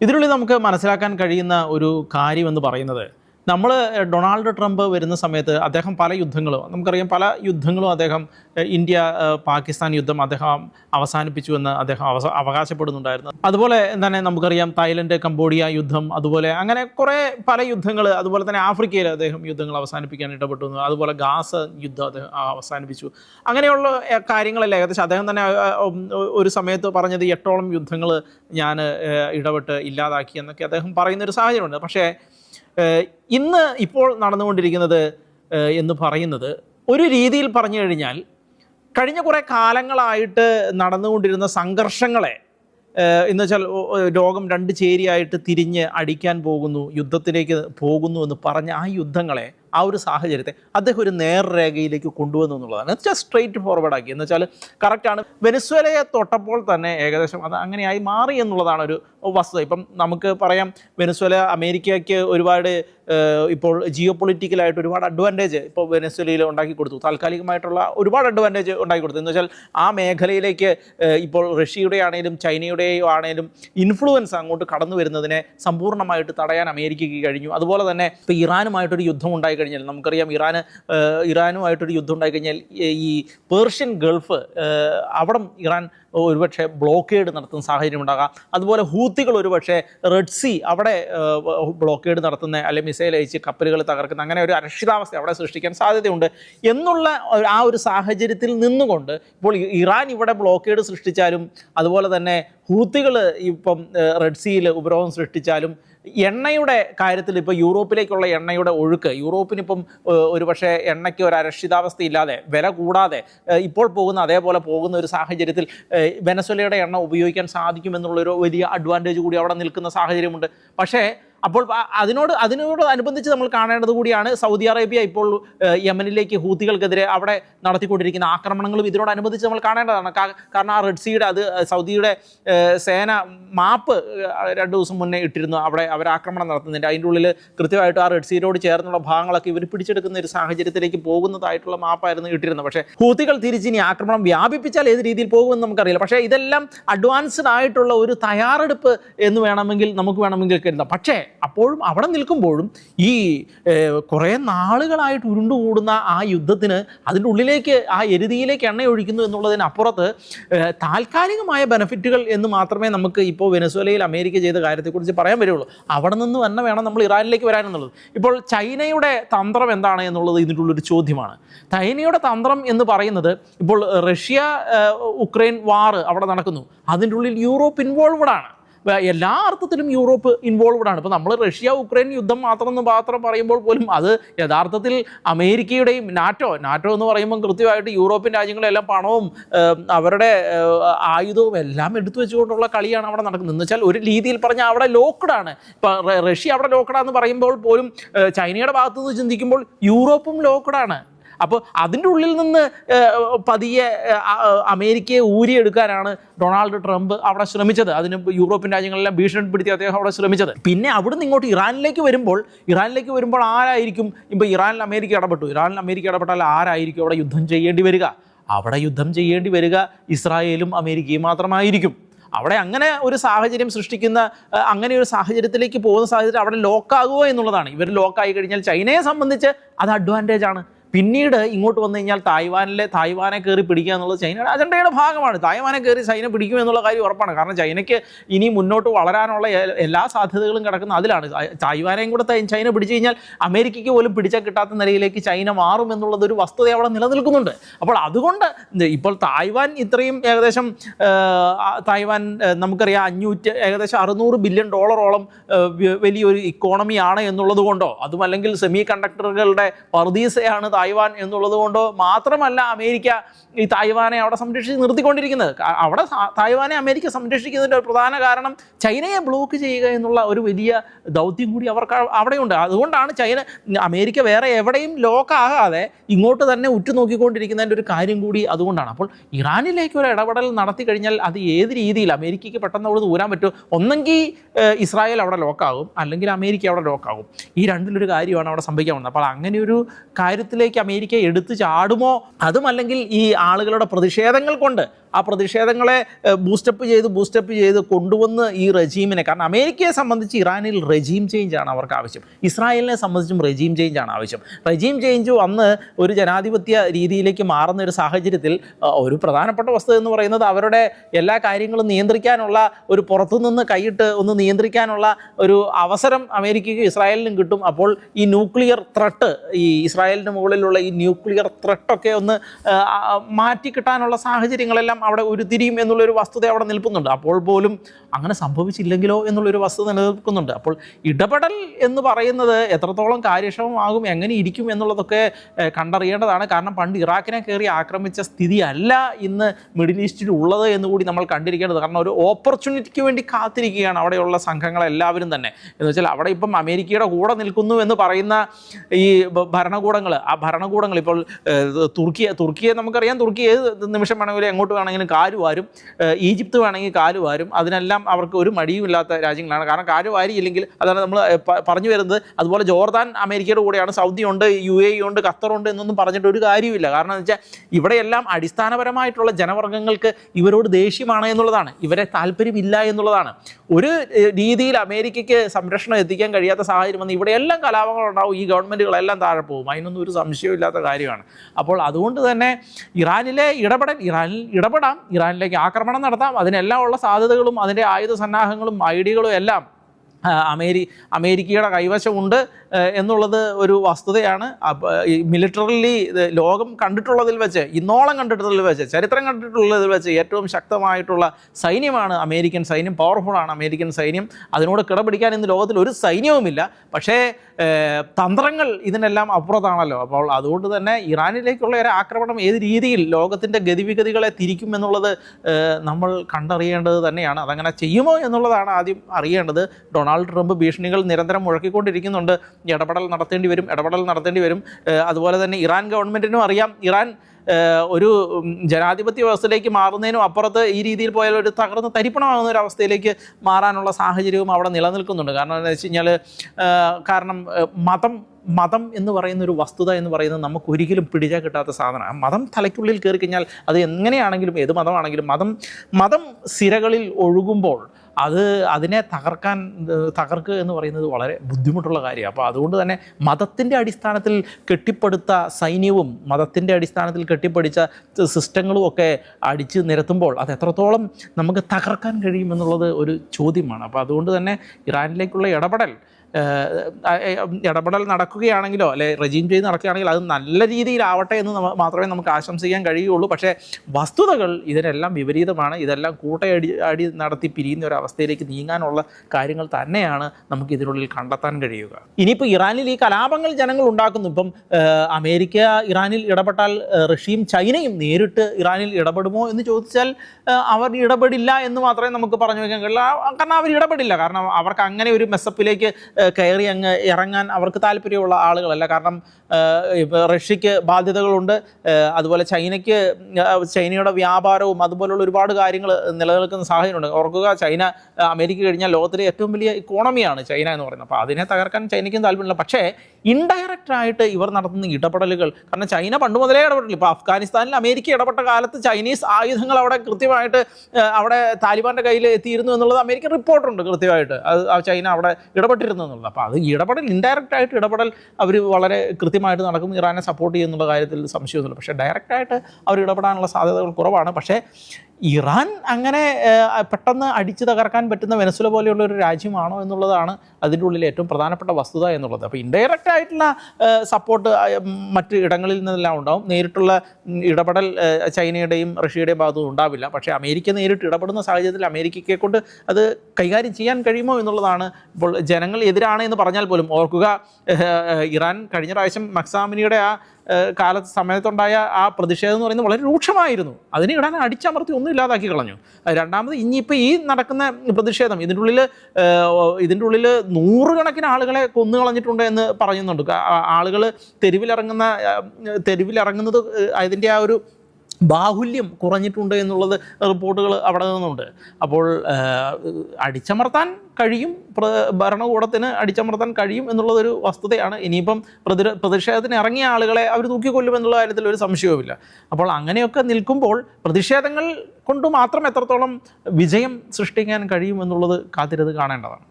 ഇതിനുള്ളിൽ നമുക്ക് മനസ്സിലാക്കാൻ കഴിയുന്ന ഒരു കാര്യം എന്ന് പറയുന്നത് നമ്മൾ ഡൊണാൾഡ് ട്രംപ് വരുന്ന സമയത്ത് അദ്ദേഹം പല യുദ്ധങ്ങളും നമുക്കറിയാം പല യുദ്ധങ്ങളും അദ്ദേഹം ഇന്ത്യ പാകിസ്ഥാൻ യുദ്ധം അദ്ദേഹം അവസാനിപ്പിച്ചു എന്ന് അദ്ദേഹം അവസ അവകാശപ്പെടുന്നുണ്ടായിരുന്നു. അതുപോലെ തന്നെ നമുക്കറിയാം തായ്ലൻഡ് കംബോഡിയ യുദ്ധം അതുപോലെ അങ്ങനെ കുറേ പല യുദ്ധങ്ങൾ അതുപോലെ തന്നെ ആഫ്രിക്കയിൽ അദ്ദേഹം യുദ്ധങ്ങൾ അവസാനിപ്പിക്കാൻ ഇടപെട്ടു. അതുപോലെ ഗാസ യുദ്ധം അദ്ദേഹം അവസാനിപ്പിച്ചു. അങ്ങനെയുള്ള കാര്യങ്ങളല്ലേ ഏകദേശം. അദ്ദേഹം തന്നെ ഒരു സമയത്ത് പറഞ്ഞത് എട്ടോളം യുദ്ധങ്ങൾ ഞാൻ ഇടപെട്ട് ഇല്ലാതാക്കി എന്നൊക്കെ അദ്ദേഹം പറയുന്നൊരു സാഹചര്യമുണ്ട്. പക്ഷേ ഇന്ന് ഇപ്പോൾ നടന്നുകൊണ്ടിരിക്കുന്നത് എന്ന് പറയുന്നത് ഒരു രീതിയിൽ പറഞ്ഞു കഴിഞ്ഞാൽ കഴിഞ്ഞ കുറേ കാലങ്ങളായിട്ട് നടന്നുകൊണ്ടിരുന്ന സംഘർഷങ്ങളെ എന്ന് വെച്ചാൽ ലോകം രണ്ട് ചേരിയായിട്ട് തിരിഞ്ഞ് അടിക്കാൻ പോകുന്നു യുദ്ധത്തിലേക്ക് പോകുന്നു എന്ന് പറഞ്ഞ ആ യുദ്ധങ്ങളെ ആ ഒരു സാഹചര്യത്തെ അദ്ദേഹം ഒരു നേർരേഖയിലേക്ക് കൊണ്ടുവന്നു എന്നുള്ളതാണ്. എന്നുവെച്ചാൽ സ്ട്രെയിറ്റ് ഫോർവേഡ് ആക്കി. എന്ന് വെച്ചാൽ കറക്റ്റാണ് വെനസ്വേലയെ തൊട്ടപ്പോൾ തന്നെ ഏകദേശം അത് അങ്ങനെയായി മാറി എന്നുള്ളതാണ് ഒരു വസ്തുത. ഇപ്പം നമുക്ക് പറയാം വെനസ്വേല അമേരിക്കയ്ക്ക് ഒരുപാട് ഇപ്പോൾ ജിയോ പൊളിറ്റിക്കലായിട്ട് ഒരുപാട് അഡ്വാന്റേജ് ഇപ്പോൾ വെനസ്വലയിൽ ഉണ്ടാക്കി കൊടുത്തു. താൽക്കാലികമായിട്ടുള്ള ഒരുപാട് അഡ്വാന്റേജ് ഉണ്ടാക്കി കൊടുത്തു. എന്ന് വെച്ചാൽ ആ മേഖലയിലേക്ക് ഇപ്പോൾ റഷ്യയുടെ ആണെങ്കിലും ചൈനയുടെയോ ആണെങ്കിലും ഇൻഫ്ലുവൻസ് അങ്ങോട്ട് കടന്നു വരുന്നതിനെ സമ്പൂർണമായിട്ട് തടയാൻ അമേരിക്കയ്ക്ക് കഴിഞ്ഞു. അതുപോലെ തന്നെ ഇപ്പോൾ ഇറാനുമായിട്ടൊരു യുദ്ധം ഉണ്ടായി കഴിഞ്ഞാൽ നമുക്കറിയാം ഇറാന് ഇറാനുമായിട്ടൊരു യുദ്ധം ഉണ്ടായി കഴിഞ്ഞാൽ ഈ പേർഷ്യൻ ഗൾഫ് അവിടം ഇറാൻ ഒരുപക്ഷെ ബ്ലോക്കേഡ് നടത്തുന്ന സാഹചര്യം ഉണ്ടാകാം. അതുപോലെ ഹൂത്തികൾ ഒരുപക്ഷെ റെഡ് സി അവിടെ ബ്ലോക്കേഡ് നടത്തുന്ന അല്ലെങ്കിൽ മിസൈൽ അയച്ച് കപ്പലുകൾ തകർക്കുന്ന അങ്ങനെ ഒരു അരക്ഷിതാവസ്ഥ അവിടെ സൃഷ്ടിക്കാൻ സാധ്യതയുണ്ട് എന്നുള്ള ആ ഒരു സാഹചര്യത്തിൽ നിന്നുകൊണ്ട് ഇപ്പോൾ ഇറാൻ ഇവിടെ ബ്ലോക്കേഡ് സൃഷ്ടിച്ചാലും അതുപോലെ തന്നെ ഹൂത്തികൾ ഇപ്പം റെഡ് സീയിൽ ഉപരോധം സൃഷ്ടിച്ചാലും എണ്ണയുടെ കാര്യത്തിൽ ഇപ്പോൾ യൂറോപ്പിലേക്കുള്ള എണ്ണയുടെ ഒഴുക്ക് യൂറോപ്പിനിപ്പം ഒരു പക്ഷേ എണ്ണയ്ക്ക് ഒരു അരക്ഷിതാവസ്ഥ ഇല്ലാതെ വില കൂടാതെ ഇപ്പോൾ പോകുന്ന അതേപോലെ പോകുന്ന ഒരു സാഹചര്യത്തിൽ വെനസ്വലയുടെ എണ്ണ ഉപയോഗിക്കാൻ സാധിക്കുമെന്നുള്ളൊരു വലിയ അഡ്വാന്റേജ് കൂടി അവിടെ നിൽക്കുന്ന സാഹചര്യമുണ്ട്. പക്ഷേ അപ്പോൾ അതിനോട് അതിനോട് അനുബന്ധിച്ച് നമ്മൾ കാണേണ്ടത് കൂടിയാണ് സൗദി അറേബ്യ ഇപ്പോൾ യമനിലേക്ക് ഹൂത്തികൾക്കെതിരെ അവിടെ നടത്തിക്കൊണ്ടിരിക്കുന്ന ആക്രമണങ്ങളും ഇതിനോടനുബന്ധിച്ച് നമ്മൾ കാണേണ്ടതാണ്. കാരണം ആ റെഡ് സീഡ് അത് സൗദിയുടെ സേന മാപ്പ് രണ്ട് ദിവസം മുന്നേ ഇട്ടിരുന്നു അവിടെ അവർ ആക്രമണം നടത്തുന്നുണ്ട് അതിന്റെ ഉള്ളിൽ കൃത്യമായിട്ട് ആ റെഡ് സീരോട് ചേർന്നുള്ള ഭാഗങ്ങളൊക്കെ ഇവർ പിടിച്ചെടുക്കുന്ന ഒരു സാഹചര്യത്തിലേക്ക് പോകുന്നതായിട്ടുള്ള മാപ്പായിരുന്നു ഇട്ടിരുന്നത്. പക്ഷേ ഹൂത്തികൾ തിരിച്ചിനി ആക്രമണം വ്യാപിപ്പിച്ചാൽ ഏത് രീതിയിൽ പോകുമെന്ന് നമുക്കറിയില്ല. പക്ഷേ ഇതെല്ലാം അഡ്വാൻസ്ഡ് ആയിട്ടുള്ള ഒരു തയ്യാറെടുപ്പ് എന്ന് വേണമെങ്കിൽ നമുക്ക് വേണമെങ്കിൽ കരുതാം. പക്ഷേ അപ്പോഴും അവിടെ നിൽക്കുമ്പോഴും ഈ കുറേ നാളുകളായിട്ട് ഉരുണ്ടുകൂടുന്ന ആ യുദ്ധത്തിന് അതിന്റെ ഉള്ളിലേക്ക് ആ എരുതിയിലേക്ക് എണ്ണ ഒഴിക്കുന്നു എന്നുള്ളതിനപ്പുറത്ത് താൽക്കാലികമായ ബെനഫിറ്റുകൾ എന്ന് മാത്രമേ നമുക്ക് ഇപ്പോൾ വെനസ്വലയിൽ അമേരിക്ക ചെയ്ത കാര്യത്തെക്കുറിച്ച് പറയാൻ വരുള്ളൂ അവിടെ നിന്ന് തന്നെ വേണം നമ്മൾ ഇറാനിലേക്ക് വരാനെന്നുള്ളത്. ഇപ്പോൾ ചൈനയുടെ തന്ത്രം എന്താണ് എന്നുള്ളത് ഇതിന്റെ ഉള്ളൊരു ചോദ്യമാണ്. ചൈനയുടെ തന്ത്രം എന്ന് പറയുന്നത് ഇപ്പോൾ റഷ്യ ഉക്രൈൻ വാർ അവിടെ നടക്കുന്നു. അതിന്റെ ഉള്ളിൽ യൂറോപ്പ് ഇൻവോൾവഡ് ആണ്. എല്ലാ അർത്ഥത്തിലും യൂറോപ്പ് ഇൻവോൾവ്ഡ് ആണ്. ഇപ്പോൾ നമ്മൾ റഷ്യ ഉക്രൈൻ യുദ്ധം മാത്രം എന്ന് മാത്രം പറയുമ്പോൾ പോലും അത് യഥാർത്ഥത്തിൽ അമേരിക്കയുടെയും നാറ്റോ നാറ്റോ എന്ന് പറയുമ്പോൾ കൃത്യമായിട്ട് യൂറോപ്യൻ രാജ്യങ്ങളെല്ലാം പണവും അവരുടെ ആയുധവും എല്ലാം എടുത്തു വെച്ചുകൊണ്ടുള്ള കളിയാണ് അവിടെ നടക്കുന്നത്. എന്ന് വെച്ചാൽ ഒരു രീതിയിൽ പറഞ്ഞാൽ അവിടെ ലോക്ക്ഡ് ആണ്. ഇപ്പോൾ റഷ്യ അവിടെ ലോക്ക്ഡാന്ന് പറയുമ്പോൾ പോലും ചൈനയുടെ ഭാഗത്തുനിന്ന് ചിന്തിക്കുമ്പോൾ യൂറോപ്പും ലോക്ക്ഡ് ആണ്. അപ്പോൾ അതിന്റെ ഉള്ളിൽ നിന്ന് പതിയെ അമേരിക്കയെ ഊരിയെടുക്കാനാണ് ഡൊണാൾഡ് ട്രംപ് അവിടെ ശ്രമിച്ചത്. അതിന് യൂറോപ്യൻ രാജ്യങ്ങളെല്ലാം ഭീഷണിപ്പെടുത്തി അദ്ദേഹം അവിടെ ശ്രമിച്ചത്. പിന്നെ അവിടുന്ന് ഇങ്ങോട്ട് ഇറാനിലേക്ക് വരുമ്പോൾ ഇറാനിലേക്ക് വരുമ്പോൾ ആരായിരിക്കും? ഇപ്പോൾ ഇറാനിൽ അമേരിക്ക ഇടപെട്ടു. ഇറാനിൽ അമേരിക്ക ഇടപെട്ടാൽ ആരായിരിക്കും അവിടെ യുദ്ധം ചെയ്യേണ്ടി വരിക? അവിടെ യുദ്ധം ചെയ്യേണ്ടി വരിക ഇസ്രായേലും അമേരിക്കയും മാത്രമായിരിക്കും. അവിടെ അങ്ങനെ ഒരു സാഹചര്യം സൃഷ്ടിക്കുന്ന അങ്ങനെ ഒരു സാഹചര്യത്തിലേക്ക് പോകുന്ന സാഹചര്യം അവിടെ ലോക്കാകുമോ എന്നുള്ളതാണ്. ഇവർ ലോക്കായി കഴിഞ്ഞാൽ ചൈനയെ സംബന്ധിച്ച് അത് അഡ്വാന്റേജ് ആണ്. പിന്നീട് ഇങ്ങോട്ട് വന്നു കഴിഞ്ഞാൽ തായ്വാനിലെ തായ്വാനെ കയറി പിടിക്കുക എന്നുള്ളത് ചൈനയുടെ അജണ്ടയുടെ ഭാഗമാണ്. തായ്വാനെ കയറി ചൈന പിടിക്കും എന്നുള്ള കാര്യം ഉറപ്പാണ്. കാരണം ചൈനയ്ക്ക് ഇനി മുന്നോട്ട് വളരാനുള്ള എല്ലാ സാധ്യതകളും കിടക്കുന്ന അതിലാണ്. തായ്വാനെയും കൂടെ ചൈന പിടിച്ചു കഴിഞ്ഞാൽ അമേരിക്കയ്ക്ക് പോലും പിടിച്ചാൽ കിട്ടാത്ത നിലയിലേക്ക് ചൈന മാറും എന്നുള്ളത് ഒരു വസ്തുത അവിടെ നിലനിൽക്കുന്നുണ്ട്. അപ്പോൾ അതുകൊണ്ട് ഇപ്പോൾ തായ്വാൻ ഇത്രയും ഏകദേശം തായ്വാൻ നമുക്കറിയാം അഞ്ഞൂറ്റി ഏകദേശം അറുന്നൂറ് ബില്യൺ ഡോളറോളം വലിയൊരു ഇക്കോണമിയാണ് എന്നുള്ളത് കൊണ്ടോ അതുമല്ലെങ്കിൽ സെമി കണ്ടക്ടറുകളുടെ പർദീസയാണ് തായ്വാൻ എന്നുള്ളത് കൊണ്ടോ മാത്രമല്ല അമേരിക്ക ഈ തായ്വാനെ അവിടെ സംരക്ഷിച്ച് നിർത്തിക്കൊണ്ടിരിക്കുന്നത്. അവിടെ തായ്വാനെ അമേരിക്ക സംരക്ഷിക്കുന്നതിന്റെ ഒരു പ്രധാന കാരണം ചൈനയെ ബ്ലോക്ക് ചെയ്യുക എന്നുള്ള ഒരു വലിയ ദൗത്യം കൂടി അവർക്ക് അവിടെയുണ്ട്. അതുകൊണ്ടാണ് ചൈന അമേരിക്ക വേറെ എവിടെയും ലോക്കാകാതെ ഇങ്ങോട്ട് തന്നെ ഉറ്റുനോക്കിക്കൊണ്ടിരിക്കുന്നതിന്റെ ഒരു കാര്യം കൂടി അതുകൊണ്ടാണ്. അപ്പോൾ ഇറാനിലേക്ക് ഒരു ഇടപെടൽ നടത്തി കഴിഞ്ഞാൽ അത് ഏത് രീതിയിൽ അമേരിക്കയ്ക്ക് പെട്ടെന്ന് അവിടെ ദൂരാൻ പറ്റും? ഒന്നെങ്കിൽ ഇസ്രായേൽ അവിടെ ലോക്കാകും അല്ലെങ്കിൽ അമേരിക്ക അവിടെ ലോക്കാകും ഈ രണ്ടിലൊരു കാര്യമാണ് അവിടെ സംഭവിക്കാൻ പോകുന്നത്. അപ്പോൾ അങ്ങനെ ഒരു കാര്യത്തിലേക്ക് യുദ്ധത്തിലേക്ക് അമേരിക്ക എടുത്തു ചാടുമോ? അതുമല്ലെങ്കിൽ ഈ ആളുകളുടെ പ്രതിഷേധങ്ങൾ കൊണ്ട് ആ പ്രതിഷേധങ്ങളെ ബൂസ്റ്റപ്പ് ചെയ്ത് ബൂസ്റ്റപ്പ് ചെയ്ത് കൊണ്ടുവന്ന് ഈ റെജീമിനെ കാരണം അമേരിക്കയെ സംബന്ധിച്ച് ഇറാനിൽ റെജീം ചേഞ്ച് ആണ് അവർക്ക് ആവശ്യം. ഇസ്രായേലിനെ സംബന്ധിച്ചും റെജീം ചേഞ്ച് ആണ് ആവശ്യം. റെജീം ചേഞ്ച് വന്ന് ഒരു ജനാധിപത്യ രീതിയിലേക്ക് മാറുന്ന ഒരു സാഹചര്യത്തിൽ ഒരു പ്രധാനപ്പെട്ട വസ്തുത എന്ന് പറയുന്നത് അവരുടെ എല്ലാ കാര്യങ്ങളും നിയന്ത്രിക്കാനുള്ള ഒരു പുറത്തുനിന്ന് കൈയിട്ട് ഒന്ന് നിയന്ത്രിക്കാനുള്ള ഒരു അവസരം അമേരിക്കയ്ക്കും ഇസ്രായേലിനും കിട്ടും. അപ്പോൾ ഈ ന്യൂക്ലിയർ ത്രട്ട് ഈ ഇസ്രായേലിന് മുകളിലുള്ള ഈ ന്യൂക്ലിയർ ത്രെട്ടൊക്കെ ഒന്ന് ആ, ആ, മാറ്റി കിട്ടാനുള്ള സാഹചര്യങ്ങളെല്ലാം അവിടെ ഉരുത്തിരിയും എന്നുള്ളൊരു വസ്തുത അവിടെ നിൽക്കുന്നുണ്ട് അപ്പോൾ പോലും അങ്ങനെ സംഭവിച്ചില്ലെങ്കിലോ എന്നുള്ളൊരു വസ്തുത നിലനിൽക്കുന്നുണ്ട്. അപ്പോൾ ഇടപെടൽ എന്ന് പറയുന്നത് എത്രത്തോളം കാര്യക്ഷമമാകും എങ്ങനെ ഇരിക്കും എന്നുള്ളതൊക്കെ കണ്ടറിയേണ്ടതാണ്. കാരണം പണ്ട് ഇറാഖിനെ കയറി ആക്രമിച്ച സ്ഥിതിയല്ല ഇന്ന് മിഡിൽ ഈസ്റ്റിൽ ഉള്ളത് എന്ന് കൂടി നമ്മൾ കണ്ടിരിക്കേണ്ടത്. കാരണം ഒരു ഓപ്പർച്യൂണിറ്റിക്ക് വേണ്ടി കാത്തിരിക്കുകയാണ് അവിടെയുള്ള സംഘങ്ങളെല്ലാവരും തന്നെ. എന്ന് വെച്ചാൽ അവിടെ ഇപ്പം അമേരിക്കയുടെ കൂടെ നിൽക്കുന്നു എന്ന് പറയുന്ന ഈ ഭരണകൂടങ്ങൾ ആ ഭരണകൂടങ്ങൾ ഇപ്പോൾ തുർക്കിയെ തുർക്കിയെ നമുക്കറിയാം. തുർക്കി ഏത് നിമിഷം വേണമെങ്കിലും എങ്ങോട്ട് വേണമെങ്കിലും കാൽ വാരും. ഈജിപ്ത് വേണമെങ്കിൽ കാൽ വാരും. അതിനെല്ലാം അവർക്ക് ഒരു മടിയുമില്ലാത്ത രാജ്യങ്ങളാണ്. കാരണം കാൽ വാരിയില്ലെങ്കിൽ അതാണ് നമ്മൾ പറഞ്ഞു വരുന്നത്. അതുപോലെ ജോർദാൻ അമേരിക്കയുടെ കൂടെയാണ്. സൗദി ഉണ്ട് യു എ ഉണ്ട് ഖത്തറുണ്ട് എന്നൊന്നും പറഞ്ഞിട്ട് ഒരു കാര്യമില്ല കാരണം എന്ന് വെച്ചാൽ ഇവിടെയെല്ലാം അടിസ്ഥാനപരമായിട്ടുള്ള ജനവർഗങ്ങൾക്ക് ഇവരോട് ദേഷ്യമാണ് എന്നുള്ളതാണ്. ഇവരെ താല്പര്യമില്ല എന്നുള്ളതാണ്. ഒരു രീതിയിൽ അമേരിക്കയ്ക്ക് സംരക്ഷണം എത്തിക്കാൻ കഴിയാത്ത സാഹചര്യം വന്ന് ഇവിടെയെല്ലാം കലാപങ്ങളുണ്ടാവും. ഈ ഗവൺമെന്റുകളെല്ലാം താഴെ പോകും. അതിനൊന്നും ഒരു സംശയമില്ലാത്ത കാര്യമാണ്. അപ്പോൾ അതുകൊണ്ട് തന്നെ ഇറാനിലെ ഇടപെടൽ ഇറാനിൽ ഇടപെടാം ഇറാനിലേക്ക് ആക്രമണം നടത്താം അതിനെല്ലാം ഉള്ള സാധ്യതകളും അതിന്റെ ആയുധ സന്നാഹങ്ങളും ഐഡിയകളും എല്ലാം ആ, അമേരി അമേരിക്കയുടെ കൈവശമുണ്ട് എന്നുള്ളത് ഒരു വസ്തുതയാണ്. മിലിറ്ററിലി ലോകം കണ്ടിട്ടുള്ളതിൽ വെച്ച് ഇന്നോളം കണ്ടിട്ടുള്ളതിൽ വെച്ച് ചരിത്രം കണ്ടിട്ടുള്ളതിൽ വെച്ച് ഏറ്റവും ശക്തമായിട്ടുള്ള സൈന്യമാണ് അമേരിക്കൻ സൈന്യം പവർഫുള്ളാണ് അമേരിക്കൻ സൈന്യം. അതിനോട് കിടപിടിക്കാൻ ഇന്ന് ലോകത്തിൽ ഒരു സൈന്യവുമില്ല. പക്ഷേ തന്ത്രങ്ങൾ ഇതിനെല്ലാം അപ്പുറത്താണല്ലോ. അപ്പോൾ അതുകൊണ്ട് തന്നെ ഇറാനിലേക്കുള്ള ഒരു ആക്രമണം ഏത് രീതിയിൽ ലോകത്തിന്റെ ഗതിവിഗതികളെ തിരിക്കും എന്നുള്ളത് നമ്മൾ കണ്ടറിയേണ്ടത് തന്നെയാണ്. അതങ്ങനെ ചെയ്യുമോ എന്നുള്ളതാണ് ആദ്യം അറിയേണ്ടത്. ഡൊണാൾഡ് ട്രംപ് ഭീഷണികൾ നിരന്തരം മുഴക്കിക്കൊണ്ടിരിക്കുന്നുണ്ട്. ഇടപെടൽ നടത്തേണ്ടി വരും ഇടപെടൽ നടത്തേണ്ടി വരും. അതുപോലെ തന്നെ ഇറാൻ ഗവൺമെന്റിനും അറിയാം. ഇറാൻ ഒരു ജനാധിപത്യ വ്യവസ്ഥയിലേക്ക് മാറുന്നതിനും അപ്പുറത്ത് ഈ രീതിയിൽ പോയാൽ ഒരു തകർന്ന് തരിപ്പണമാകുന്ന ഒരു അവസ്ഥയിലേക്ക് മാറാനുള്ള സാഹചര്യവും അവിടെ നിലനിൽക്കുന്നുണ്ട്. കാരണം എന്താ വെച്ച് കഴിഞ്ഞാൽ കാരണം മതം മതം എന്ന് പറയുന്ന ഒരു വസ്തുത എന്ന് പറയുന്നത് നമുക്ക് ഒരിക്കലും പിടിച്ചാൽ കിട്ടാത്ത സാധനമാണ്. മതം തലയ്ക്കുള്ളിൽ കയറി കഴിഞ്ഞാൽ അത് എങ്ങനെയാണെങ്കിലും ഏത് മതമാണെങ്കിലും മതം മതം സിരകളിൽ ഒഴുകുമ്പോൾ അത് അതിനെ തകർക്കാൻ തകർക്കുക എന്ന് പറയുന്നത് വളരെ ബുദ്ധിമുട്ടുള്ള കാര്യമാണ്. അപ്പോൾ അതുകൊണ്ട് തന്നെ മതത്തിന്റെ അടിസ്ഥാനത്തിൽ കെട്ടിപ്പടുത്ത സൈന്യവും മതത്തിന്റെ അടിസ്ഥാനത്തിൽ കെട്ടിപ്പടിച്ച സിസ്റ്റങ്ങളും ഒക്കെ അടിച്ച് നിരത്തുമ്പോൾ അത് എത്രത്തോളം നമുക്ക് തകർക്കാൻ കഴിയുമെന്നുള്ളത് ഒരു ചോദ്യമാണ്. അപ്പോൾ അതുകൊണ്ട് തന്നെ ഇറാനിലേക്കുള്ള ഇടപെടൽ ഇടപെടൽ നടക്കുകയാണെങ്കിലോ അല്ലെ റെജീം ചെയ്ത് നടക്കുകയാണെങ്കിലോ അത് നല്ല രീതിയിലാവട്ടെ എന്ന് മാത്രമേ നമുക്ക് ആശംസിക്കാൻ കഴിയുള്ളൂ. പക്ഷേ വസ്തുതകൾ ഇതിനെല്ലാം വിപരീതമാണ്. ഇതെല്ലാം കൂട്ടയടി അടി നടത്തി പിരിയുന്ന ഒരു അവസ്ഥയിലേക്ക് നീങ്ങാനുള്ള കാര്യങ്ങൾ തന്നെയാണ് നമുക്ക് ഇതിനുള്ളിൽ കണ്ടെത്താൻ കഴിയുക. ഇനിയിപ്പോൾ ഇറാനിൽ ഈ കലാപങ്ങൾ ജനങ്ങൾ ഉണ്ടാക്കുന്നു. ഇപ്പം അമേരിക്ക ഇറാനിൽ ഇടപെട്ടാൽ റഷ്യയും ചൈനയും നേരിട്ട് ഇറാനിൽ ഇടപെടുമോ എന്ന് ചോദിച്ചാൽ അവർ ഇടപെടില്ല എന്ന് മാത്രമേ നമുക്ക് പറഞ്ഞു വയ്ക്കാൻ കഴിയില്ല കാരണം അവർ ഇടപെടില്ല. കാരണം അവർക്ക് അങ്ങനെ ഒരു മെസ്സപ്പിലേക്ക് കയറി അങ്ങ് ഇറങ്ങാൻ അവർക്ക് താല്പര്യമുള്ള ആളുകളല്ല. കാരണം റഷ്യക്ക് ബാധ്യതകളുണ്ട്. അതുപോലെ ചൈനയ്ക്ക് ചൈനയുടെ വ്യാപാരവും അതുപോലുള്ള ഒരുപാട് കാര്യങ്ങൾ നിലനിൽക്കുന്ന സാഹചര്യമുണ്ട്. ഓർക്കുക ചൈന അമേരിക്ക കഴിഞ്ഞാൽ ലോകത്തിലെ ഏറ്റവും വലിയ ഇക്കോണമിയാണ് ചൈന എന്ന് പറയുന്നത്. അപ്പോൾ അതിനെ തകർക്കാൻ ചൈനയ്ക്കും താല്പര്യമില്ല. പക്ഷേ ഇൻഡയറക്റ്റ് ആയിട്ട് ഇവർ നടത്തുന്ന ഇടപെടലുകൾ കാരണം ചൈന പണ്ട് മുതലേ ഇടപെടില്ല ഇപ്പോൾ അഫ്ഗാനിസ്ഥാനിൽ അമേരിക്ക ഇടപെട്ട കാലത്ത് ചൈനീസ് ആയുധങ്ങൾ അവിടെ കൃത്യമായിട്ട് അവിടെ താലിബാന്റെ കയ്യിൽ എത്തിയിരുന്നു എന്നുള്ളത് അമേരിക്കൻ റിപ്പോർട്ടുണ്ട് കൃത്യമായിട്ട്. അത് ചൈന അവിടെ ഇടപെട്ടിരുന്നു എന്നുള്ളത്. അപ്പോൾ അത് ഇടപെടൽ ഇൻഡയറക്റ്റ് ആയിട്ട് ഇടപെടൽ അവർ വളരെ കൃത്യമായിട്ട് നടക്കും. ഇറാനെ സപ്പോർട്ട് ചെയ്യുന്നുള്ള കാര്യത്തിൽ സംശയമൊന്നുമില്ല. പക്ഷേ ഡയറക്റ്റായിട്ട് അവർ ഇടപെടാനുള്ള സാധ്യതകൾ കുറവാണ്. പക്ഷേ ഇറാൻ അങ്ങനെ പെട്ടെന്ന് അടിച്ചു തകർക്കാൻ പറ്റുന്ന വെനസുല പോലെയുള്ള ഒരു രാജ്യമാണോ എന്നുള്ളതാണ് അതിന്റെ ഉള്ളിൽ ഏറ്റവും പ്രധാനപ്പെട്ട വസ്തുത എന്നുള്ളത്. അപ്പോൾ ഇൻഡയറക്റ്റ് ആയിട്ടുള്ള സപ്പോർട്ട് മറ്റ് ഇടങ്ങളിൽ നിന്നെല്ലാം ഉണ്ടാവും. നേരിട്ടുള്ള ഇടപെടൽ ചൈനയുടെയും റഷ്യയുടെയും ഭാഗത്തും ഉണ്ടാവില്ല. പക്ഷേ അമേരിക്ക നേരിട്ട് ഇടപെടുന്ന സാഹചര്യത്തിൽ അമേരിക്കയെ കൊണ്ട് അത് കൈകാര്യം ചെയ്യാൻ കഴിയുമോ എന്നുള്ളതാണ് ഇപ്പോൾ ജനങ്ങൾ എതിരാണ് എന്ന് പറഞ്ഞാൽ പോലും ഓർക്കുക. ഇറാൻ കഴിഞ്ഞ പ്രാവശ്യം മക്സാമിനിയുടെ ആ കാലത്ത് സമയത്തുണ്ടായ ആ പ്രതിഷേധം എന്ന് പറയുന്നത് വളരെ രൂക്ഷമായിരുന്നു. അതിന് ഇടാൻ അടിച്ചമർത്തി ഒന്നും ഇല്ലാതാക്കി കളഞ്ഞു. രണ്ടാമത് ഇനിയിപ്പോൾ ഈ നടക്കുന്ന പ്രതിഷേധം ഇതിന്റെ ഉള്ളിൽ ഇതിന്റെ ഉള്ളിൽ നൂറുകണക്കിന് ആളുകളെ കൊന്നു കളഞ്ഞിട്ടുണ്ട് എന്ന് പറയുന്നുണ്ട്. ആളുകൾ തെരുവിലിറങ്ങുന്ന തെരുവിലിറങ്ങുന്നത് അതിന്റെ ആ ഒരു ബാഹുല്യം കുറഞ്ഞിട്ടുണ്ട് എന്നുള്ളത് റിപ്പോർട്ടുകൾ അവിടെ നിന്നുണ്ട്. അപ്പോൾ അടിച്ചമർത്താൻ കഴിയും ഭരണകൂടത്തിന് അടിച്ചമർത്താൻ കഴിയും എന്നുള്ളതൊരു വസ്തുതയാണ്. ഇനിയിപ്പം പ്രതിര പ്രതിഷേധത്തിന് ഇറങ്ങിയ ആളുകളെ അവർ തൂക്കിക്കൊല്ലും എന്നുള്ള കാര്യത്തിൽ ഒരു സംശയവുമില്ല. അപ്പോൾ അങ്ങനെയൊക്കെ നിൽക്കുമ്പോൾ പ്രതിഷേധങ്ങൾ കൊണ്ട് മാത്രം എത്രത്തോളം വിജയം സൃഷ്ടിക്കാൻ കഴിയും എന്നുള്ളത് കാത്തിരുത് കാണേണ്ടതാണ്.